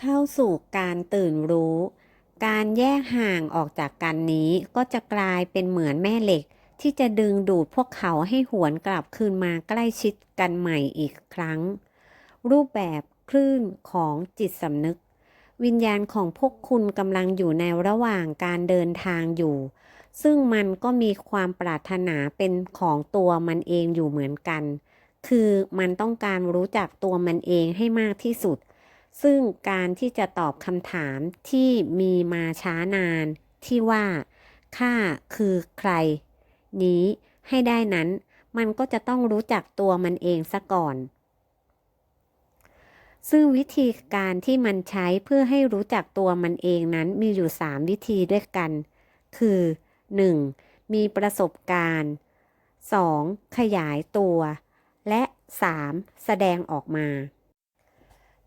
เข้าสู่การตื่นรู้ การแยกห่างออกจากกันนี้ก็จะกลายเป็นเหมือนแม่เหล็ก ที่จะดึงดูดพวกเขาให้หวนกลับคืนมาใกล้ชิดกันใหม่อีกครั้ง รูปแบบคลื่นของจิตสำนึก วิญญาณของพวกคุณกำลังอยู่ในระหว่างการเดินทางอยู่ ซึ่งมันก็มีความปรารถนาเป็นของตัวมันเองอยู่เหมือนกัน คือมันต้องการรู้จักตัวมันเองให้มากที่สุด ซึ่งการที่จะตอบคำถามที่มีมาช้านาน ที่ว่าข้าคือใคร นี้ให้ได้นั้น มันก็จะต้องรู้จักตัวมันเองซะก่อน ซึ่งวิธีการที่มันใช้เพื่อให้รู้จักตัวมันเองนั้นมีอยู่ 3 วิธีด้วยกัน คือ 1. มีประสบการณ์ 2. ขยายตัว และ 3. แสดงออกมา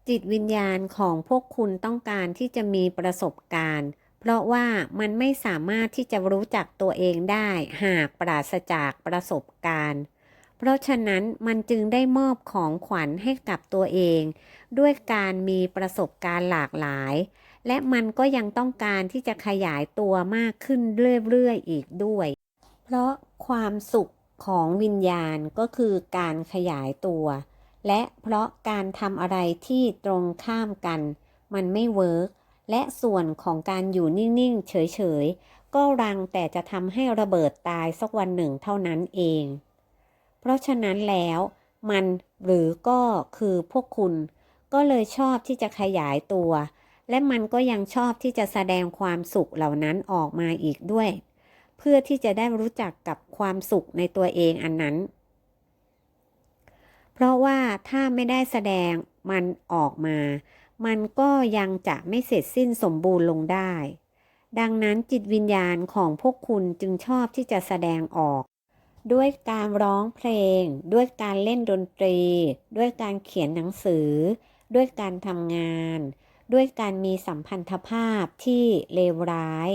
จิตวิญญาณของพวกคุณต้องการที่จะมีประสบการณ์ เพราะว่ามันไม่สามารถที่จะรู้จักตัวเองได้หากปราศจากประสบการณ์ เพราะฉะนั้นมันจึงได้มอบของขวัญให้กับตัวเอง ด้วยการมีประสบการณ์หลากหลาย และมันก็ยังต้องการที่จะขยายตัวมากขึ้นเรื่อยๆอีกด้วย เพราะความสุขของวิญญาณก็คือการขยายตัว และเพราะการทำอะไรที่ตรงข้ามกัน มันไม่เวิร์กและส่วนของการอยู่นิ่งๆ เฉยๆ ก็รังแต่จะทำให้ระเบิดตายสักวันหนึ่งเท่านั้นเอง เพราะฉะนั้นแล้วมันหรือก็คือพวกคุณ ก็เลยชอบที่จะขยายตัว และมันก็ยังชอบที่จะแสดงความสุขเหล่านั้นออกมาอีกด้วย เพื่อที่จะได้รู้จักกับความสุขในตัวเองอันนั้น เพราะว่าถ้าไม่ได้แสดงมันออกมา มันก็ยังจะไม่เสร็จสิ้นสมบูรณ์ลงได้ ดังนั้นจิตวิญญาณของพวกคุณจึงชอบที่จะแสดงออก ด้วยการร้องเพลง ด้วยการเล่นดนตรี ด้วยการเขียนหนังสือ ด้วยการทำงาน ด้วยการมีสัมพันธภาพที่เลวร้าย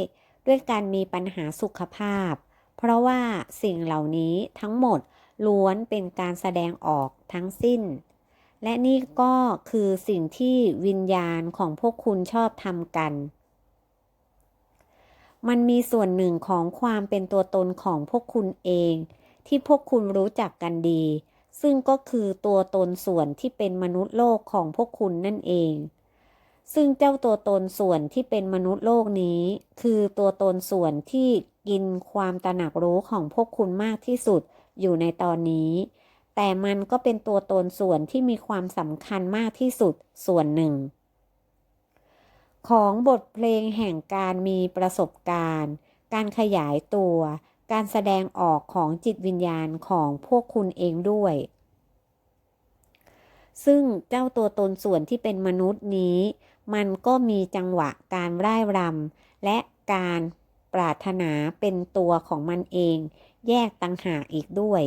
ด้วยการมีปัญหาสุขภาพ เพราะว่าสิ่งเหล่านี้ทั้งหมด ล้วนเป็นการแสดงออกทั้งสิ้น และนี่ก็คือสิ่งที่วิญญาณของพวกคุณชอบทำกัน มันมีส่วนหนึ่งของความเป็นตัวตนของพวกคุณเอง ที่พวกคุณรู้จักกันดี ซึ่งก็คือตัวตนส่วนที่เป็นมนุษย์โลกของพวกคุณนั่นเองซึ่งเจ้าตัวตนส่วนที่เป็นมนุษย์โลกนี้ คือตัวตนส่วนที่กินความตระหนักรู้ของพวกคุณมากที่สุด อยู่ในตอนนี้ แต่มันก็เป็นตัวตนส่วนที่มีความสำคัญมากที่สุดส่วนหนึ่ง ของบทเพลงแห่งการมีประสบการณ์ การขยายตัว การแสดงออกของจิตวิญญาณของพวกคุณเองด้วย ซึ่งเจ้าตัวตนส่วนที่เป็นมนุษย์นี้ มันก็มีจังหวะการร่ายรำและการปรารถนาเป็นตัวของมันเอง แยกต่างหากอีกด้วย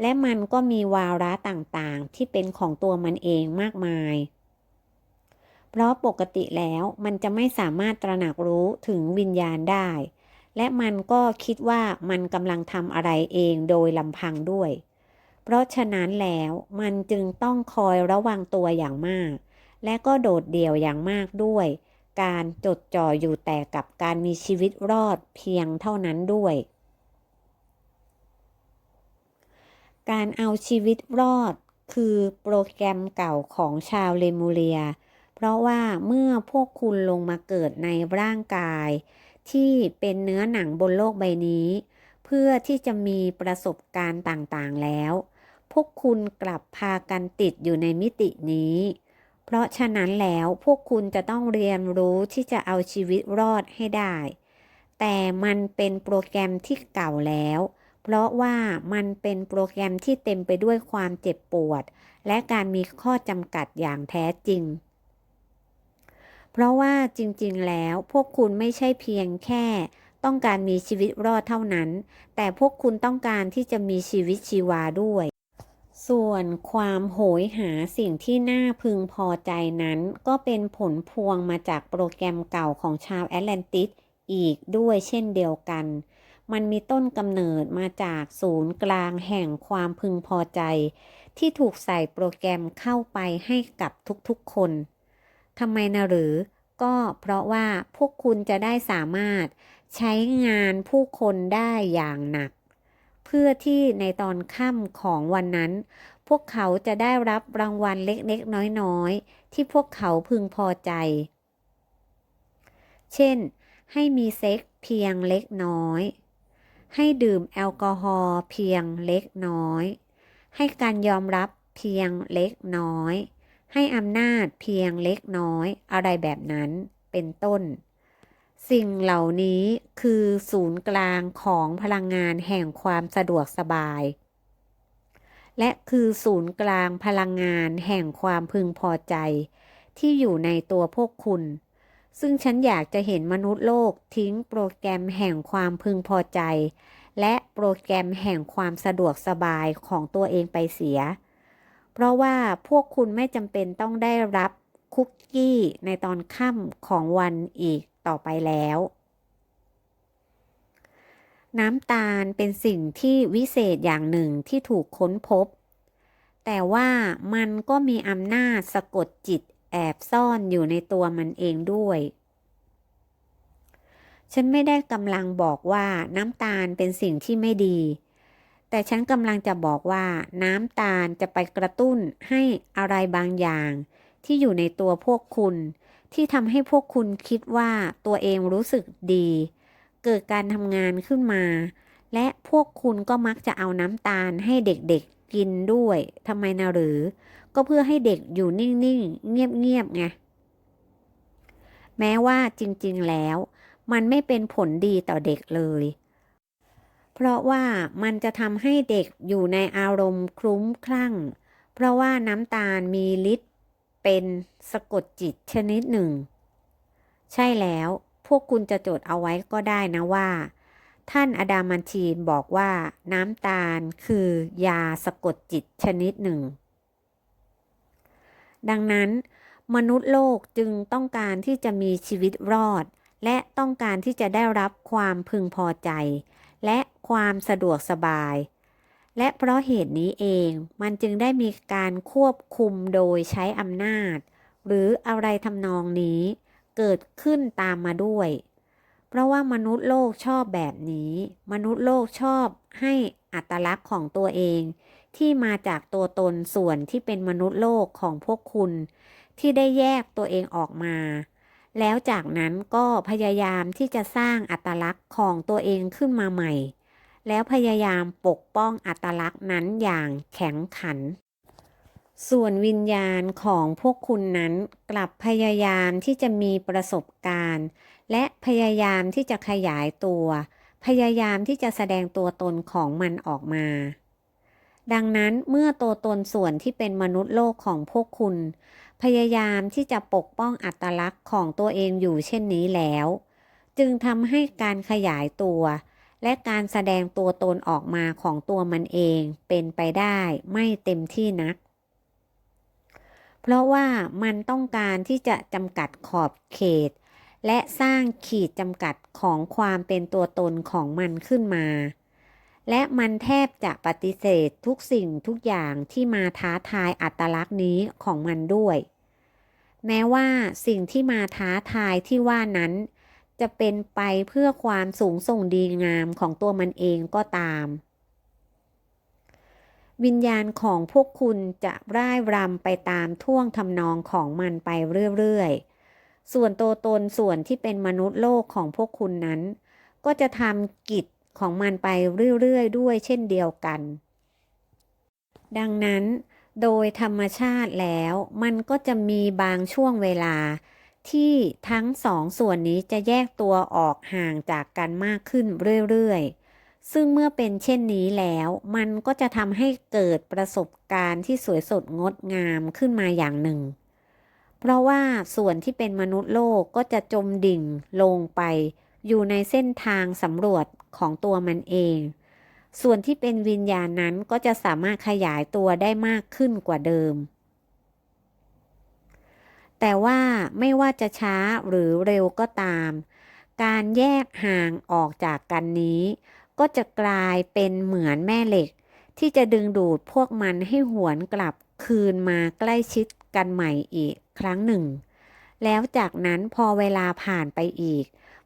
และมันก็มีวาระต่างๆ ที่เป็นของตัวมันเองมากมาย เพราะปกติแล้วมันจะไม่สามารถตระหนักรู้ถึงวิญญาณได้ และมันก็คิดว่ามันกำลังทำอะไรเองโดยลำพังด้วย เพราะฉะนั้นแล้วมันจึงต้องคอยระวังตัวอย่างมาก และก็โดดเดี่ยวอย่างมากด้วยการจดจ่ออยู่แต่กับการมีชีวิตรอดเพียงเท่านั้นด้วย การเอาชีวิตรอดคือโปรแกรมเก่าของชาวเลมูเรีย เพราะว่าเมื่อพวกคุณลงมาเกิดในร่างกาย ที่เป็นเนื้อหนังบนโลกใบนี้ เพื่อที่จะมีประสบการณ์ต่างๆแล้ว พวกคุณกลับพากันติดอยู่ในมิตินี้ เพราะฉะนั้นแล้วพวกคุณจะต้องเรียนรู้ที่จะเอาชีวิตรอดให้ได้ แต่มันเป็นโปรแกรมที่เก่าแล้วเพราะว่ามันเป็นโปรแกรมที่เต็มไปด้วยความเจ็บปวด และการมีข้อจำกัดอย่างแท้จริง เพราะว่าจริงๆ แล้วพวกคุณไม่ใช่เพียงแค่ต้องการมีชีวิตรอดเท่านั้น แต่พวกคุณต้องการที่จะมีชีวิตชีวาด้วย ส่วนความโหยหาสิ่งที่น่าพึงพอใจนั้น ก็เป็นผลพวงมาจากโปรแกรมเก่าของชาวแอตแลนติสอีกด้วยเช่นเดียวกัน มันมีต้นกำเนิดมาจากศูนย์กลางแห่งความพึงพอใจ ที่ถูกใส่โปรแกรมเข้าไปให้กับทุกๆคนทำไมนะหรือ ก็เพราะว่าพวกคุณจะได้สามารถใช้งานผู้คนได้อย่างหนัก เพื่อที่ในตอนค่ำของวันนั้น พวกเขาจะได้รับรางวัลเล็กๆ น้อยๆ ที่พวกเขาพึงพอใจ เช่น ให้มีเซ็กเพียงเล็กน้อย ให้ดื่มแอลกอฮอล์เพียงเล็กน้อย ให้การยอมรับเพียงเล็กน้อย ให้อำนาจเพียงเล็กน้อย อะไรแบบนั้นเป็นต้น สิ่งเหล่านี้คือศูนย์กลางของพลังงานแห่งความสะดวกสบาย และคือศูนย์กลางพลังงานแห่งความพึงพอใจ ที่อยู่ในตัวพวกคุณ ซึ่งฉันอยากจะเห็นมนุษย์โลกทิ้งโปรแกรมแห่งความพึงพอใจ และโปรแกรมแห่งความสะดวกสบายของตัวเองไปเสีย เพราะว่าพวกคุณไม่จำเป็นต้องได้รับคุกกี้ในตอนค่ำของวันอีกต่อไปแล้ว น้ำตาลเป็นสิ่งที่วิเศษอย่างหนึ่งที่ถูกค้นพบ แต่ว่ามันก็มีอำนาจสะกดจิต แอบซ่อนอยู่ในตัวมันเองด้วย ฉันไม่ได้กำลังบอกว่าน้ำตาลเป็นสิ่งที่ไม่ดี แต่ฉันกำลังจะบอกว่าน้ำตาลจะไปกระตุ้นให้อะไรบางอย่าง ที่อยู่ในตัวพวกคุณ ที่ทำให้พวกคุณคิดว่าตัวเองรู้สึกดี เกิดการทำงานขึ้นมา และพวกคุณก็มักจะเอาน้ำตาลให้เด็กๆกินด้วยทำไมนะหรือ ก็เพื่อให้เด็กอยู่นิ่งๆ เงียบๆไงแม้ว่าจริงๆแล้ว มันไม่เป็นผลดีต่อเด็กเลย เพราะว่ามันจะทำให้เด็กอยู่ในอารมณ์คลุ้มคลั่ง เพราะว่าน้ำตาลมีฤทธิ์เป็นสะกดจิตชนิดหนึ่ง ใช่แล้วพวกคุณจะจดเอาไว้ก็ได้นะว่า ท่านอดามันทีนบอกว่าน้ำตาลคือยาสะกดจิตชนิดหนึ่ง ดังนั้น มนุษย์โลกจึงต้องการที่จะมีชีวิตรอด และต้องการที่จะได้รับความพึงพอใจ และความสะดวกสบาย และเพราะเหตุนี้เองมันจึงได้มีการควบคุมโดยใช้อำนาจ หรืออะไรทำนองนี้ เกิดขึ้นตามมาด้วย เพราะว่ามนุษย์โลกชอบแบบนี้ มนุษย์โลกชอบให้อัตลักษณ์ของตัวเอง ที่มาจากตัวตนส่วนที่เป็นมนุษย์โลกของพวกคุณ ที่ได้แยกตัวเองออกมา แล้วจากนั้นก็พยายามที่จะสร้างอัตลักษณ์ของตัวเองขึ้นมาใหม่ แล้วพยายามปกป้องอัตลักษณ์นั้นอย่างแข็งขัน ส่วนวิญญาณของพวกคุณนั้นกลับพยายามที่จะมีประสบการณ์ และพยายามที่จะขยายตัว พยายามที่จะแสดงตัวตนของมันออกมา ดังนั้นเมื่อตัวตนส่วนที่เป็นมนุษย์โลกของพวกคุณ พยายามที่จะปกป้องอัตลักษณ์ของตัวเองอยู่เช่นนี้แล้ว จึงทำให้การขยายตัว และการแสดงตัวตนออกมาของตัวมันเองเป็นไปได้ไม่เต็มที่นัก เพราะว่ามันต้องการที่จะจำกัดขอบเขต และสร้างขีดจำกัดของความเป็นตัวตนของมันขึ้นมา และมันแทบจะปฏิเสธทุกสิ่งทุกอย่างที่มาท้าทายอัตลักษณ์นี้ของมันด้วย แม้ว่าสิ่งที่มาท้าทายที่ว่านั้น จะเป็นไปเพื่อความสูงส่งดีงามของตัวมันเองก็ตาม วิญญาณของพวกคุณจะร่ายรำไปตามท่วงทำนองของมันไปเรื่อยๆ ส่วนตัวตนส่วนที่เป็นมนุษย์โลกของพวกคุณนั้น ก็จะทำกิจ ของมันไปเรื่อยๆด้วยเช่นเดียวกัน ดังนั้นโดยธรรมชาติแล้วมันก็จะมีบางช่วงเวลา ที่ทั้งสองส่วนนี้จะแยกตัวออกห่างจากกันมากขึ้นเรื่อยๆ ซึ่งเมื่อเป็นเช่นนี้แล้วมันก็จะทำให้เกิดประสบการณ์ที่สวยสดงดงามขึ้นมาอย่างหนึ่ง เพราะว่าส่วนที่เป็นมนุษย์โลกก็จะจมดิ่งลงไป อยู่ในเส้นทางสำรวจ ของตัวมันเอง ส่วนที่เป็นวิญญาณนั้นก็จะสามารถขยายตัวได้มากขึ้นกว่าเดิม แต่ว่าไม่ว่าจะช้าหรือเร็วก็ตาม การแยกห่างออกจากกันนี้ ก็จะกลายเป็นเหมือนแม่เหล็ก ที่จะดึงดูดพวกมันให้หวนกลับคืนมาใกล้ชิดกันใหม่อีกครั้งหนึ่ง แล้วจากนั้นพอเวลาผ่านไปอีก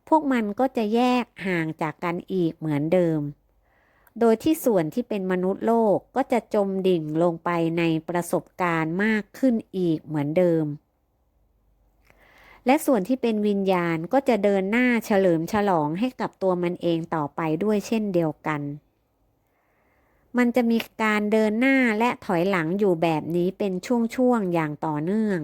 พวกมันก็จะแยกห่างจากกันอีกเหมือนเดิม โดยที่ส่วนที่เป็นมนุษย์โลกก็จะจมดิ่งลงไปในประสบการณ์มากขึ้นอีกเหมือนเดิม และส่วนที่เป็นวิญญาณก็จะเดินหน้าเฉลิมฉลองให้กับตัวมันเองต่อไปด้วยเช่นเดียวกัน มันจะมีการเดินหน้าและถอยหลังอยู่แบบนี้เป็นช่วงๆอย่างต่อเนื่อง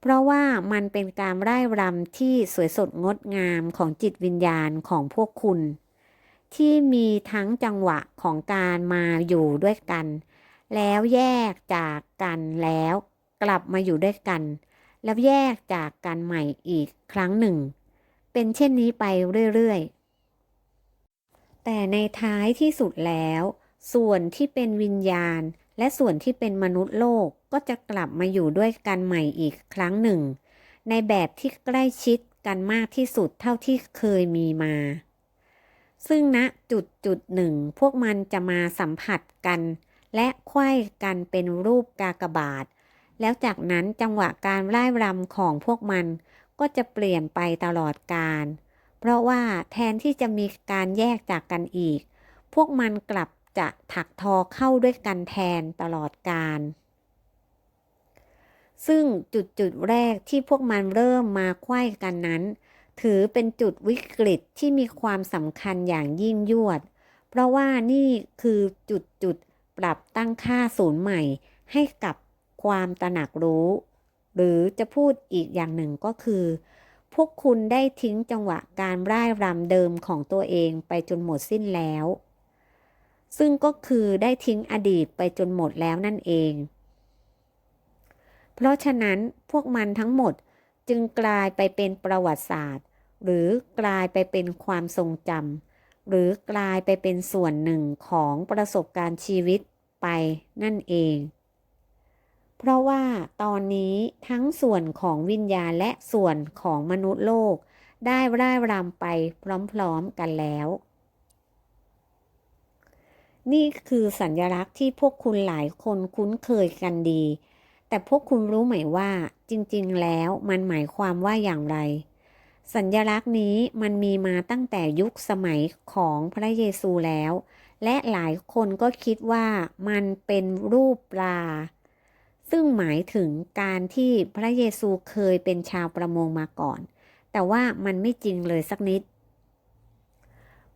เพราะว่ามันเป็นการไร่รำที่สวยสดงดงามของจิตวิญญาณของพวกคุณ ที่มีทั้งจังหวะของการมาอยู่ด้วยกัน แล้วแยกจากกันแล้วกลับมาอยู่ด้วยกัน แล้วแยกจากกันใหม่อีกครั้งหนึ่ง เป็นเช่นนี้ไปเรื่อยๆ แต่ในท้ายที่สุดแล้ว ส่วนที่เป็นวิญญาณ และส่วนที่เป็นมนุษย์โลกก็จะกลับมาอยู่ด้วยกันใหม่อีกครั้งหนึ่ง ในแบบที่ใกล้ชิดกันมากที่สุดเท่าที่เคยมีมา ซึ่งณจุดจุดหนึ่งพวกมันจะมาสัมผัสกัน และไขว้กันเป็นรูปกากบาท แล้วจากนั้นจังหวะการไล่รำของพวกมันก็จะเปลี่ยนไปตลอดกาลเพราะว่าแทนที่จะมีการแยกจากกันอีก พวกมันกลับ จะถักทอเข้าด้วยกันแทนตลอดกาลซึ่งจุดจุดแรกที่พวกมันเริ่มมาไขว้กันนั้น ถือเป็นจุดวิกฤตที่มีความสำคัญอย่างยิ่งยวด เพราะว่านี่คือจุดจุดปรับตั้งค่าศูนย์ใหม่ให้กับความตระหนักรู้ หรือจะพูดอีกอย่างหนึ่งก็คือ พวกคุณได้ทิ้งจังหวะการร่ายรำเดิมของตัวเองไปจนหมดสิ้นแล้ว ซึ่งก็คือได้ทิ้งอดีตไปจนหมดแล้วนั่นเอง เพราะฉะนั้นพวกมันทั้งหมดจึงกลายไปเป็นประวัติศาสตร์ หรือกลายไปเป็นความทรงจำหรือกลายไปเป็นส่วนหนึ่งของประสบการณ์ชีวิตไปนั่นเอง เพราะว่าตอนนี้ทั้งส่วนของวิญญาณและส่วนของมนุษย์โลก ได้ร่ายรำไปพร้อมๆกันแล้ว นี่คือสัญลักษณ์ที่พวกคุณหลายคนคุ้นเคยกันดี แต่พวกคุณรู้ไหมว่า จริงๆ แล้วมันหมายความว่าอย่างไร สัญลักษณ์นี้มันมีมาตั้งแต่ยุคสมัยของพระเยซูแล้ว และหลายคนก็คิดว่ามันเป็นรูปปลา ซึ่งหมายถึงการที่พระเยซูเคยเป็นชาวประมงมาก่อน แต่ว่ามันไม่จริงเลยสักนิด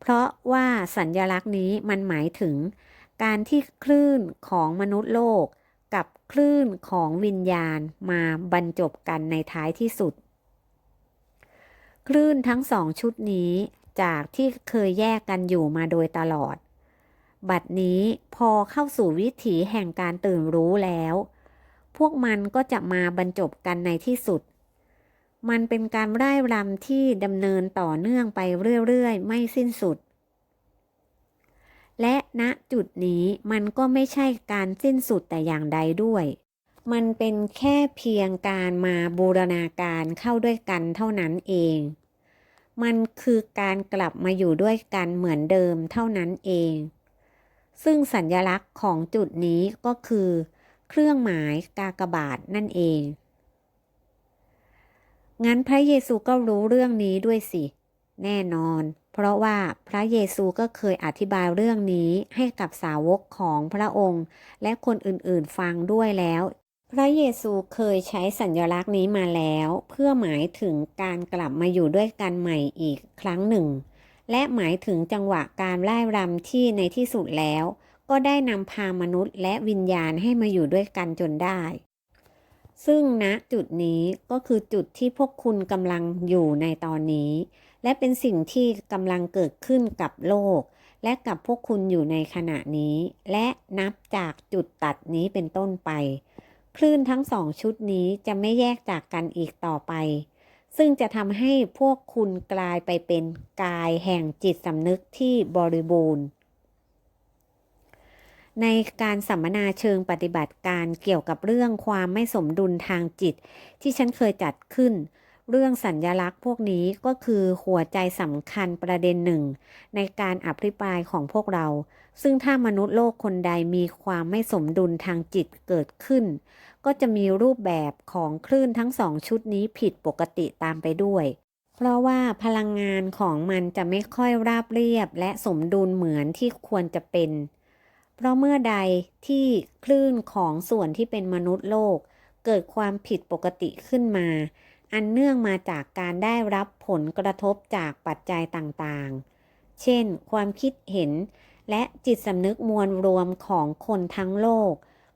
เพราะว่าสัญญลักษณ์นี้มันหมายถึง การที่คลื่นของมนุษย์โลก กับคลื่นของวิญญาณมาบรรจบกันในท้ายที่สุด คลื่นทั้งสองชุดนี้จากที่เคยแยกกันอยู่มาโดยตลอด บัดนี้พอเข้าสู่วิถีแห่งการตื่นรู้แล้ว พวกมันก็จะมาบรรจบกันในที่สุด มันเป็นการร่ายรำที่ดำเนินต่อเนื่องไปเรื่อยๆ ไม่สิ้นสุด และณจุดนี้มันก็ไม่ใช่การสิ้นสุดแต่อย่างใดด้วย มันเป็นแค่เพียงการมาบูรณาการเข้าด้วยกันเท่านั้นเอง มันคือการกลับมาอยู่ด้วยกันเหมือนเดิมเท่านั้นเอง ซึ่งสัญญลักษณ์ของจุดนี้ก็คือ เครื่องหมายกากบาทนั่นเอง งั้นพระเยซูก็รู้เรื่องนี้ด้วยสิ แน่นอน เพราะว่าพระเยซูก็เคยอธิบายเรื่องนี้ให้กับสาวกของพระองค์ และคนอื่นๆฟังด้วยแล้ว พระเยซูเคยใช้สัญลักษณ์นี้มาแล้ว เพื่อหมายถึงการกลับมาอยู่ด้วยกันใหม่อีกครั้งหนึ่ง และหมายถึงจังหวะการไล่รำที่ในที่สุดแล้ว ก็ได้นำพามนุษย์และวิญญาณให้มาอยู่ด้วยกันจนได้ ซึ่งณจุดนี้ก็คือจุดที่พวกคุณกำลังอยู่ในตอนนี้ และเป็นสิ่งที่กำลังเกิดขึ้นกับโลก และกับพวกคุณอยู่ในขณะนี้ และนับจากจุดตัดนี้เป็นต้นไป คลื่นทั้งสองชุดนี้จะไม่แยกจากกันอีกต่อไป ซึ่งจะทำให้พวกคุณกลายไปเป็นกายแห่งจิตสำนึกที่บริบูรณ์ ในการสัมมนาเชิงปฏิบัติการเกี่ยวกับเรื่องความไม่สมดุลทางจิต ที่ฉันเคยจัดขึ้น เรื่องสัญญลักษณ์พวกนี้ก็คือหัวใจสำคัญประเด็นหนึ่ง ในการอภิปรายของพวกเรา ซึ่งถ้ามนุษย์โลกคนใดมีความไม่สมดุลทางจิตเกิดขึ้น ก็จะมีรูปแบบของคลื่นทั้งสองชุดนี้ผิดปกติตามไปด้วยเพราะว่าพลังงานของมันจะไม่ค่อยราบเรียบและสมดุลเหมือนที่ควรจะเป็น เพราะเมื่อใดที่คลื่นของส่วนที่เป็นมนุษย์โลก เกิดความผิดปกติขึ้นมา อันเนื่องมาจากการได้รับผลกระทบจากปัจจัยต่างๆ เช่น ความคิดเห็นและจิตสำนึกมวลรวมของคนทั้งโลก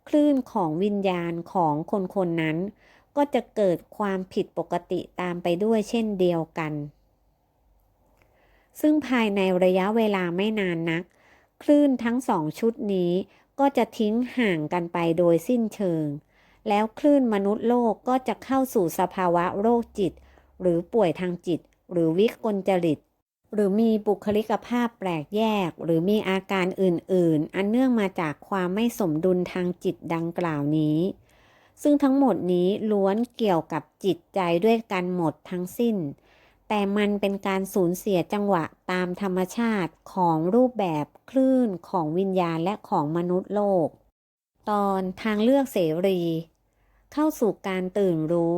คลื่นของวิญญาณของคนคนนั้น ก็จะเกิดความผิดปกติตามไปด้วยเช่นเดียวกัน ซึ่งภายในระยะเวลาไม่นานนัก คลื่นทั้งสองชุดนี้ก็จะทิ้งห่างกันไปโดยสิ้นเชิง แล้วคลื่นมนุษย์โลกก็จะเข้าสู่สภาวะโรคจิต หรือป่วยทางจิต หรือวิกลจริต หรือมีบุคลิกภาพแปลกแยก หรือมีอาการอื่น ๆ อันเนื่องมาจากความไม่สมดุลทางจิตดังกล่าวนี้ ซึ่งทั้งหมดนี้ล้วนเกี่ยวกับจิตใจด้วยกันหมดทั้งสิ้น แต่มันเป็นการสูญเสียจังหวะตามธรรมชาติของรูปแบบคลื่นของวิญญาณและของมนุษย์โลก ตอนทางเลือกเสรี เข้าสู่การตื่นรู้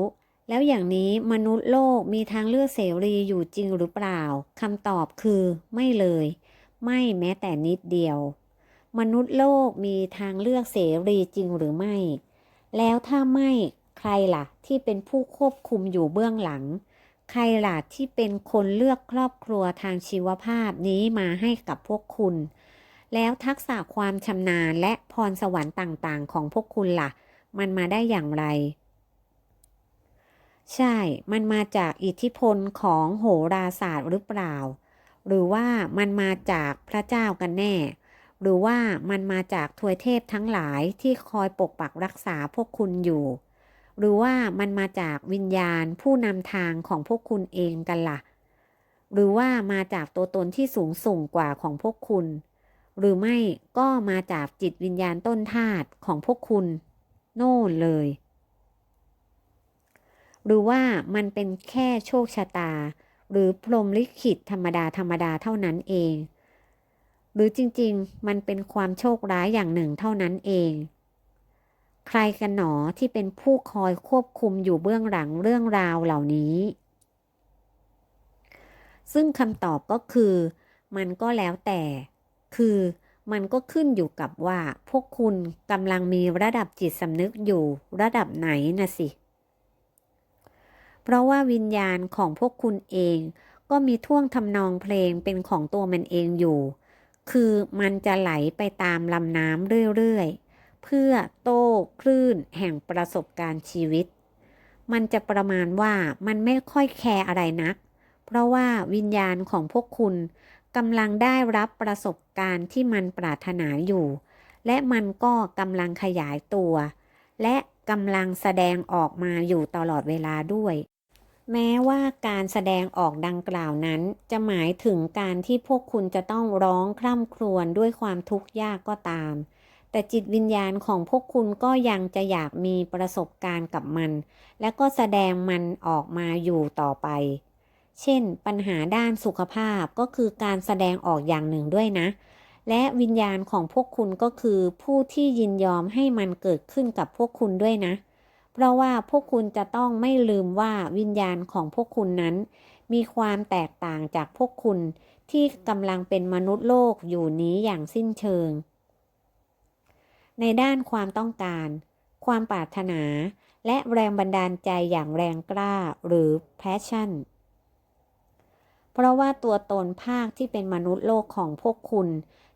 แล้วอย่างนี้มนุษย์โลกมีทางเลือกเสรีอยู่จริงหรือเปล่าคำตอบคือไม่เลย ไม่แม้แต่นิดเดียว มนุษย์โลกมีทางเลือกเสรีจริงหรือไม่ แล้วถ้าไม่ใครล่ะ ที่เป็นผู้ควบคุมอยู่เบื้องหลัง ใครล่ะที่เป็นคนเลือกครอบครัวทางชีวภาพนี้มาให้กับพวกคุณ แล้วทักษะความชำนาญและพรสวรรค์ต่างๆ ของพวกคุณล่ะ มันมาได้อย่างไร ใช่ มันมาจากอิทธิพลของโหราศาสตร์หรือเปล่า หรือว่ามันมาจากพระเจ้ากันแน่ หรือว่ามันมาจากทวยเทพทั้งหลายที่คอยปกปักรักษาพวกคุณอยู่ หรือว่ามันมาจากวิญญาณผู้นำทางของพวกคุณเองกันล่ะ หรือว่ามาจากตัวตนที่สูงส่งกว่าของพวกคุณ หรือไม่ก็มาจากจิตวิญญาณต้นธาตุของพวกคุณ โน่นเลย หรือว่ามันเป็นแค่โชคชะตา หรือพรมลิขิตธรรมดาธรรมดาเท่านั้นเอง หรือจริงๆ มันเป็นความโชคร้ายอย่างหนึ่งเท่านั้นเอง ใครกันหนอที่เป็นผู้คอยควบคุมอยู่เบื้องหลังเรื่องราวเหล่านี้ ซึ่งคำตอบก็คือ มันก็แล้วแต่ คือมันก็ขึ้นอยู่กับว่าพวกคุณกำลังมีระดับจิตสำนึกอยู่ระดับไหนนะสิ เพราะว่าวิญญาณของพวกคุณเองก็มีท่วงทำนองเพลงเป็นของตัวมันเองอยู่ คือมันจะไหลไปตามลำน้ำเรื่อยๆ เพื่อโต้คลื่นแห่งประสบการณ์ชีวิต มันจะประมาณว่ามันไม่ค่อยแคร์อะไรนัก เพราะว่าวิญญาณของพวกคุณกำลังได้รับประสบการณ์ที่มันปรารถนาอยู่ และมันก็กำลังขยายตัว และกำลังแสดงออกมาอยู่ตลอดเวลาด้วย แม้ว่าการแสดงออกดังกล่าวนั้น จะหมายถึงการที่พวกคุณจะต้องร้องคร่ำครวญด้วยความทุกข์ยากก็ตาม แต่จิตวิญญาณของพวกคุณก็ยังจะอยากมีประสบการณ์กับมัน และก็แสดงมันออกมาอยู่ต่อไป เช่น ปัญหาด้านสุขภาพก็คือการแสดงออกอย่างหนึ่งด้วยนะ และวิญญาณของพวกคุณก็คือผู้ที่ยินยอมให้มันเกิดขึ้นกับพวกคุณด้วยนะ เพราะว่าพวกคุณจะต้องไม่ลืมว่าวิญญาณของพวกคุณนั้น มีความแตกต่างจากพวกคุณที่กำลังเป็นมนุษย์โลกอยู่นี้อย่างสิ้นเชิง ในด้านความต้องการ ความปรารถนา และแรงบันดาลใจอย่างแรงกล้าหรือ passion เพราะว่าตัวตนภาคที่เป็นมนุษย์โลกของพวกคุณ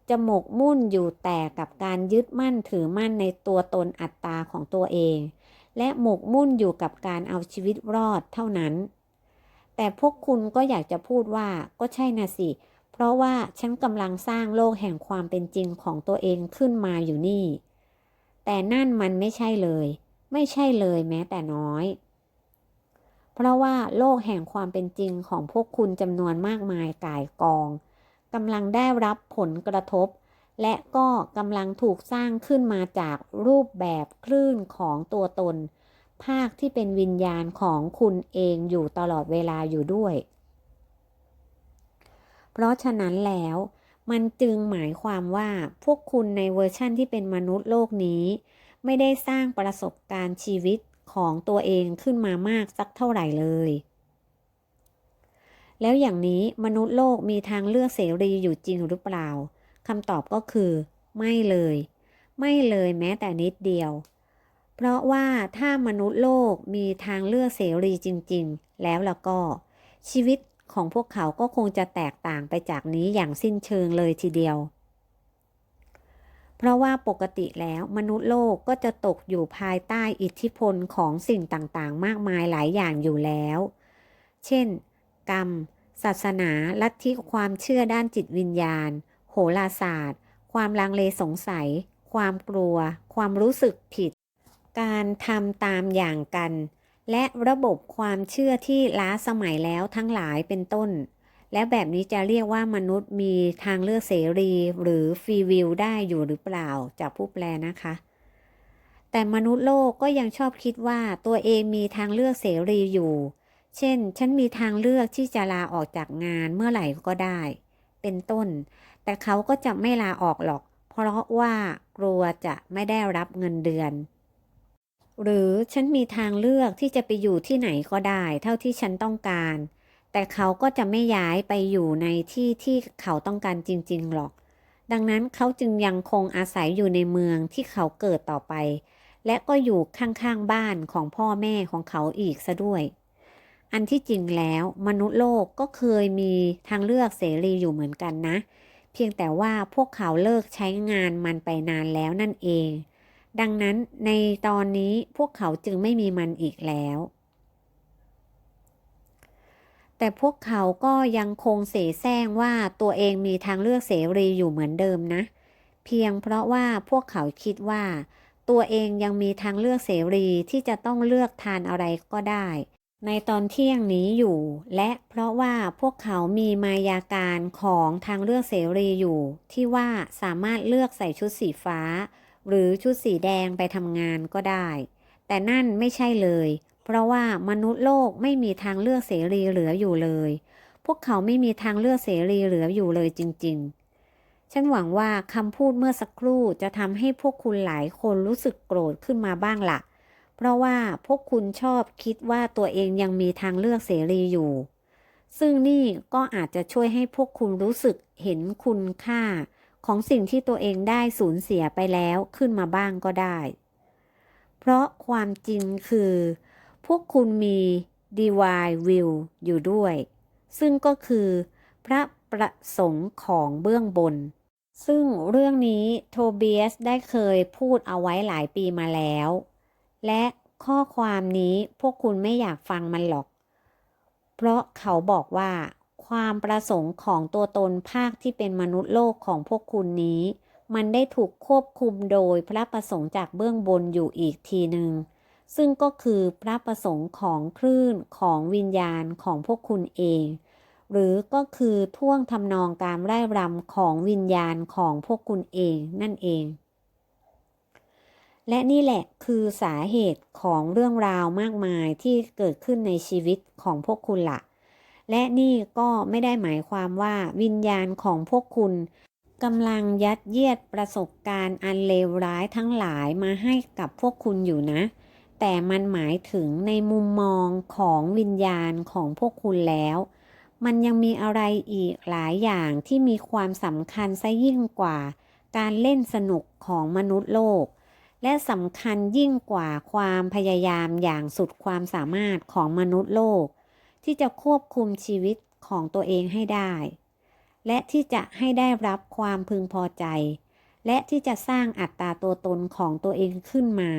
จะหมกมุ่นอยู่แต่กับการยึดมั่นถือมั่นในตัวตนอัตตาของตัวเอง และหมกมุ่นอยู่กับการเอาชีวิตรอดเท่านั้น แต่พวกคุณก็อยากจะพูดว่าก็ใช่นะสิ เพราะว่าฉันกำลังสร้างโลกแห่งความเป็นจริงของตัวเองขึ้นมาอยู่นี่ แต่นั่นมันไม่ใช่เลย ไม่ใช่เลยแม้แต่น้อย เพราะว่าโลกแห่งความเป็นจริงของพวกคุณจำนวนมากมายกายกองกำลังได้รับผลกระทบ และก็กำลังถูกสร้างขึ้นมาจากรูปแบบคลื่นของตัวตน ภาคที่เป็นวิญญาณของคุณเองอยู่ตลอดเวลาอยู่ด้วย เพราะฉะนั้นแล้ว มันจึงหมายความว่าพวกคุณในเวอร์ชั่นที่เป็นมนุษย์โลกนี้ ไม่ได้สร้างประสบการณ์ชีวิตของตัวเองขึ้นมามากสักเท่าไหร่เลย แล้วอย่างนี้มนุษย์โลกมีทางเลือกเสรีอยู่จริงหรือเปล่าคำตอบก็คือ ไม่เลย ไม่เลยแม้แต่นิดเดียว เพราะว่าถ้ามนุษย์โลกมีทางเลือกเสรีจริง ๆ แล้วแล้วก็ ชีวิต ของพวกเขาก็คงจะแตกต่างไปจากนี้อย่างสิ้นเชิงเลยทีเดียว เพราะว่าปกติแล้วมนุษย์โลกก็จะตกอยู่ภายใต้อิทธิพลของสิ่งต่างๆ มากมายหลายอย่างอยู่แล้ว เช่น กรรม ศาสนา ลัทธิความเชื่อด้านจิตวิญญาณ โหราศาสตร์ ความลังเลสงสัย ความกลัว ความรู้สึกผิด การทำตามอย่างกัน และระบบความเชื่อที่ล้าสมัยแล้วทั้งหลายเป็นต้น และแบบนี้จะเรียกว่ามนุษย์มีทางเลือกเสรี หรือฟรีวิลได้อยู่หรือเปล่าจากผู้แปลนะคะ แต่มนุษย์โลกก็ยังชอบคิดว่าตัวเองมีทางเลือกเสรีอยู่ เช่น ฉันมีทางเลือกที่จะลาออกจากงานเมื่อไหร่ก็ได้ เป็นต้น แต่เขาก็จะไม่ลาออกหรอก เพราะว่า กลัวจะไม่ได้รับเงินเดือน หรือฉันมีทางเลือกที่จะไปอยู่ที่ไหนก็ได้ เท่าที่ฉันต้องการ แต่เขาก็จะไม่ย้ายไปอยู่ในที่ที่เขาต้องการจริง ๆ หรอก ดังนั้นเขาจึงยังคงอาศัยอยู่ในเมืองที่เขาเกิดต่อไป และก็อยู่ข้างๆบ้านของพ่อแม่ของเขาอีกซะด้วย อันที่จริงแล้วมนุษย์โลกก็เคยมีทางเลือกเสรีอยู่เหมือนกันนะ เพียงแต่ว่าพวกเขาเลิกใช้งานมันไปนานแล้วนั่นเอง ดังนั้นในตอนนี้พวกเขาจึงไม่มีมันอีกแล้ว แต่พวกเขาก็ยังคงเสแสร้งว่าตัวเองมีทางเลือกเสรีอยู่เหมือนเดิมนะ เพียงเพราะว่าพวกเขาคิดว่า ตัวเองยังมีทางเลือกเสรีที่จะต้องเลือกทานอะไรก็ได้ ในตอนเที่ยงนี้อยู่ และเพราะว่าพวกเขามีมายาการของทางเลือกเสรีอยู่ ที่ว่าสามารถเลือกใส่ชุดสีฟ้า หรือชุดสีแดงไปทำงานก็ได้ แต่นั่นไม่ใช่เลย เพราะว่ามนุษย์โลกไม่มีทางเลือกเสรีเหลืออยู่เลย พวกเขาไม่มีทางเลือกเสรีเหลืออยู่เลยจริง ๆ ฉันหวังว่าคำพูดเมื่อสักครู่จะทำให้พวกคุณหลายคนรู้สึกโกรธขึ้นมาบ้างละ่ะ เพราะว่าพวกคุณชอบคิดว่าตัวเองยังมีทางเลือกเสรีอยู่ ซึ่งนี่ก็อาจจะช่วยให้พวกคุณรู้สึกเห็นคุณค่า ของสิ่งที่ตัวเองได้สูญเสียไปแล้วขึ้นมาบ้างก็ได้ เพราะความจริงคือ พวกคุณมี divine will อยู่ด้วย ซึ่งก็คือ พระประสงค์ของเบื้องบน ซึ่งเรื่องนี้โทเบียสได้เคยพูดเอาไว้หลายปีมาแล้ว และข้อความนี้พวกคุณไม่อยากฟังมันหรอก เพราะเขาบอกว่า ความประสงค์ของตัวตนภาคที่เป็นมนุษย์โลกของพวกคุณนี้ มันได้ถูกควบคุมโดยพระประสงค์จากเบื้องบนอยู่อีกทีหนึ่งซึ่งก็คือพระประสงค์ของคลื่นของวิญญาณของพวกคุณเอง หรือก็คือท่วงทำนองการไร่รำของวิญญาณของพวกคุณเองนั่นเอง และนี่แหละคือสาเหตุของเรื่องราวมากมายที่เกิดขึ้นในชีวิตของพวกคุณละ่ะ และนี่ก็ไม่ได้หมายความว่าวิญญาณของพวกคุณกำลังยัดเยียดประสบการณ์อันเลวร้ายทั้งหลายมาให้กับพวกคุณอยู่นะ แต่มันหมายถึงในมุมมองของวิญญาณของพวกคุณแล้ว มันยังมีอะไรอีกหลายอย่างที่มีความสำคัญซะยิ่งกว่า การเล่นสนุกของมนุษย์โลก และสำคัญยิ่งกว่าความพยายามอย่างสุดความสามารถของมนุษย์โลก ที่จะควบคุมชีวิตของตัวเองให้ได้ และที่จะให้ได้รับความพึงพอใจ และที่จะสร้างอัตราตัวตนของตัวเองขึ้นมา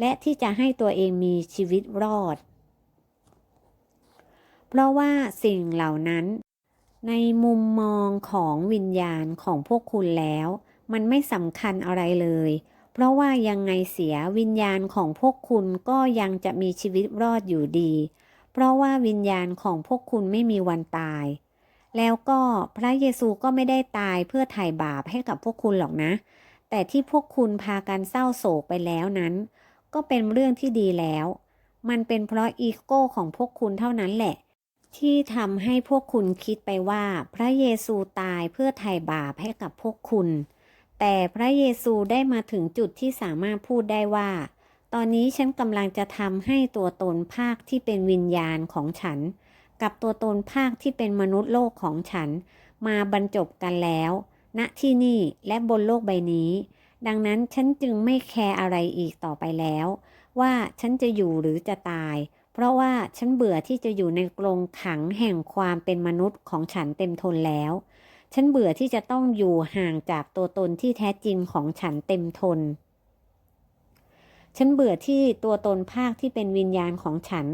และที่จะให้ตัวเองมีชีวิตรอด เพราะว่าสิ่งเหล่านั้น ในมุมมองของวิญญาณของพวกคุณแล้ว มันไม่สำคัญอะไรเลย เพราะว่ายังไงเสียวิญญาณของพวกคุณก็ยังจะมีชีวิตรอดอยู่ดี เพราะว่าวิญญาณของพวกคุณไม่มีวันตาย แล้วก็พระเยซูก็ไม่ได้ตายเพื่อไถ่บาปให้กับพวกคุณหรอกนะ แต่ที่พวกคุณพากันเศร้าโศกไปแล้วนั้น ก็เป็นเรื่องที่ดีแล้ว มันเป็นเพราะอีโก้ของพวกคุณเท่านั้นแหละ ที่ทำให้พวกคุณคิดไปว่า พระเยซูตายเพื่อไถ่บาปให้กับพวกคุณ แต่พระเยซูได้มาถึงจุดที่สามารถพูดได้ว่า ตอนนี้ฉันกำลังจะทำให้ตัวตนภาคที่เป็นวิญญาณของฉัน กับตัวตนภาคที่เป็นมนุษย์โลกของฉัน มาบรรจบกันแล้ว ณที่นี่และบนโลกใบนี้ ดังนั้นฉันจึงไม่แคร์อะไรอีกต่อไปแล้ว ว่าฉันจะอยู่หรือจะตาย เพราะว่าฉันเบื่อที่จะอยู่ในกรงขังแห่งความเป็นมนุษย์ของฉันเต็มทนแล้ว ฉันเบื่อที่จะต้องอยู่ห่างจากตัวตนที่แท้จริงของฉันเต็มทน ฉันเบื่อที่ตัวตนภาคที่เป็นวิญญาณของฉัน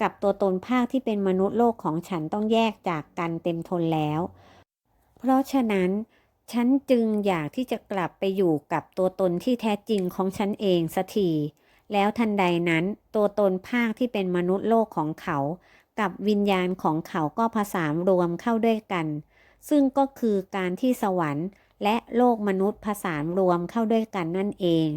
กับตัวตนภาคที่เป็นมนุษย์โลกของฉันต้องแยกจากกันเต็มทนแล้ว เพราะฉะนั้นฉันจึงอยากที่จะกลับไปอยู่กับตัวตนที่แท้จริงของฉันเองสักทีแล้วทันใดนั้นตัวตนภาคที่เป็นมนุษย์โลกของเขา กับวิญญาณของเขาก็ผสานรวมเข้าด้วยกัน ซึ่งก็คือการที่สวรรค์และโลกมนุษย์ผสานรวมเข้าด้วยกันนั่นเอง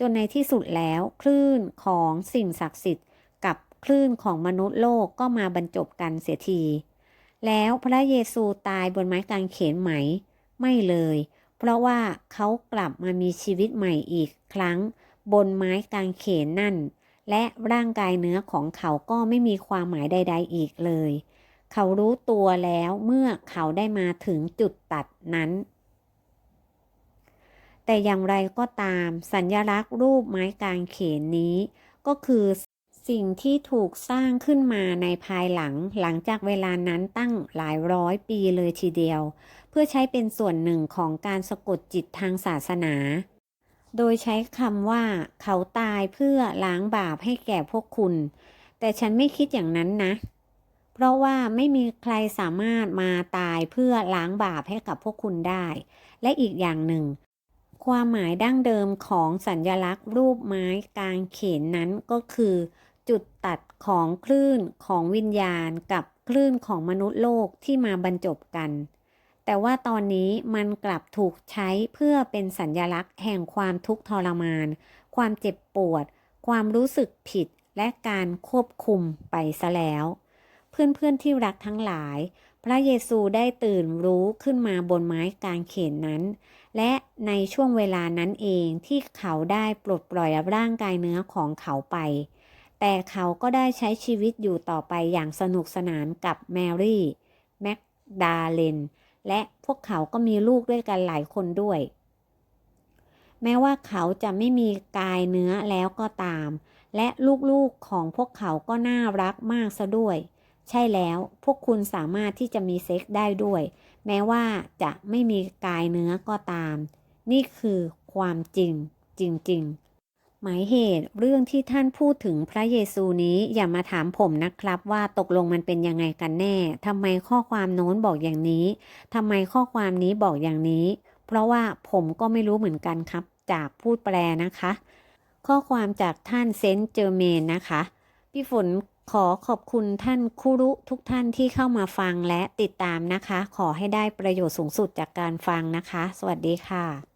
จนในที่สุดแล้วคลื่นของสิ่งศักดิ์สิทธิ์ กับคลื่นของมนุษย์โลกก็มาบรรจบกันเสียที แล้วพระเยซูตายบนไม้กางเขนไหม ไม่เลย เพราะว่าเขากลับมามีชีวิตใหม่อีกครั้ง บนไม้กางเขนนั่น และร่างกายเนื้อของเขาก็ไม่มีความหมายใด ๆ อีกเลย เขารู้ตัวแล้วเมื่อเขาได้มาถึงจุดตัดนั้น แต่อย่างไรก็ตาม สัญลักษณ์รูปไม้กางเขนนี้ ก็คือสิ่งที่ถูกสร้างขึ้นมาในภายหลัง หลังจากเวลานั้นตั้งหลายร้อยปีเลยทีเดียว เพื่อใช้เป็นส่วนหนึ่งของการสะกดจิตทางศาสนา โดยใช้คำว่า เขาตายเพื่อล้างบาปให้แก่พวกคุณ แต่ฉันไม่คิดอย่างนั้นนะ เพราะว่าไม่มีใครสามารถมาตายเพื่อล้างบาปให้กับพวกคุณได้ และอีกอย่างหนึ่ง ความหมายดั้งเดิมของสัญญลักษณ์รูปไม้กางเขนนั้นก็คือ จุดตัดของคลื่นของวิญญาณกับคลื่นของมนุษย์โลกที่มาบรรจบกัน แต่ว่าตอนนี้มันกลับถูกใช้เพื่อเป็นสัญญลักษณ์แห่งความทุกข์ทรมาน ความเจ็บปวด ความรู้สึกผิดและการควบคุมไปซะแล้ว เพื่อนๆที่รักทั้งหลาย พระเยซูได้ตื่นรู้ขึ้นมาบนไม้กางเขนนั้น และในช่วงเวลานั้นเองที่เขาได้ปลดปล่อยร่างกายเนื้อของเขาไป แต่เขาก็ได้ใช้ชีวิตอยู่ต่อไปอย่างสนุกสนานกับแมรี่แม็กดาเลนและพวกเขาก็มีลูกด้วยกันหลายคนด้วย แม้ว่าเขาจะไม่มีกายเนื้อแล้วก็ตาม และลูกๆของพวกเขาก็น่ารักมากซะด้วย ใช่แล้วพวกคุณสามารถที่จะมีเซ็กซ์ได้ด้วย แม้ว่าจะไม่มีกายเนื้อก็ตาม นี่คือความจริงจริง ๆ หมายเหตุเรื่องที่ท่านพูดถึงพระเยซูนี้อย่ามาถามผมนะครับ ว่าตกลงมันเป็นยังไงกันแน่ทำไมข้อความโน้นบอกอย่างนี้ทำไมข้อความนี้บอกอย่างนี้ เพราะว่าผมก็ไม่รู้เหมือนกันครับ จากพูดแปลนะคะ ข้อความจากท่านเซนต์เจอร์เมนนะคะพี่ฝน ขอขอบคุณท่านคุรุทุกท่านที่เข้ามาฟังและติดตามนะคะ ขอให้ได้ประโยชน์สูงสุดจากการฟังนะคะ สวัสดีค่ะ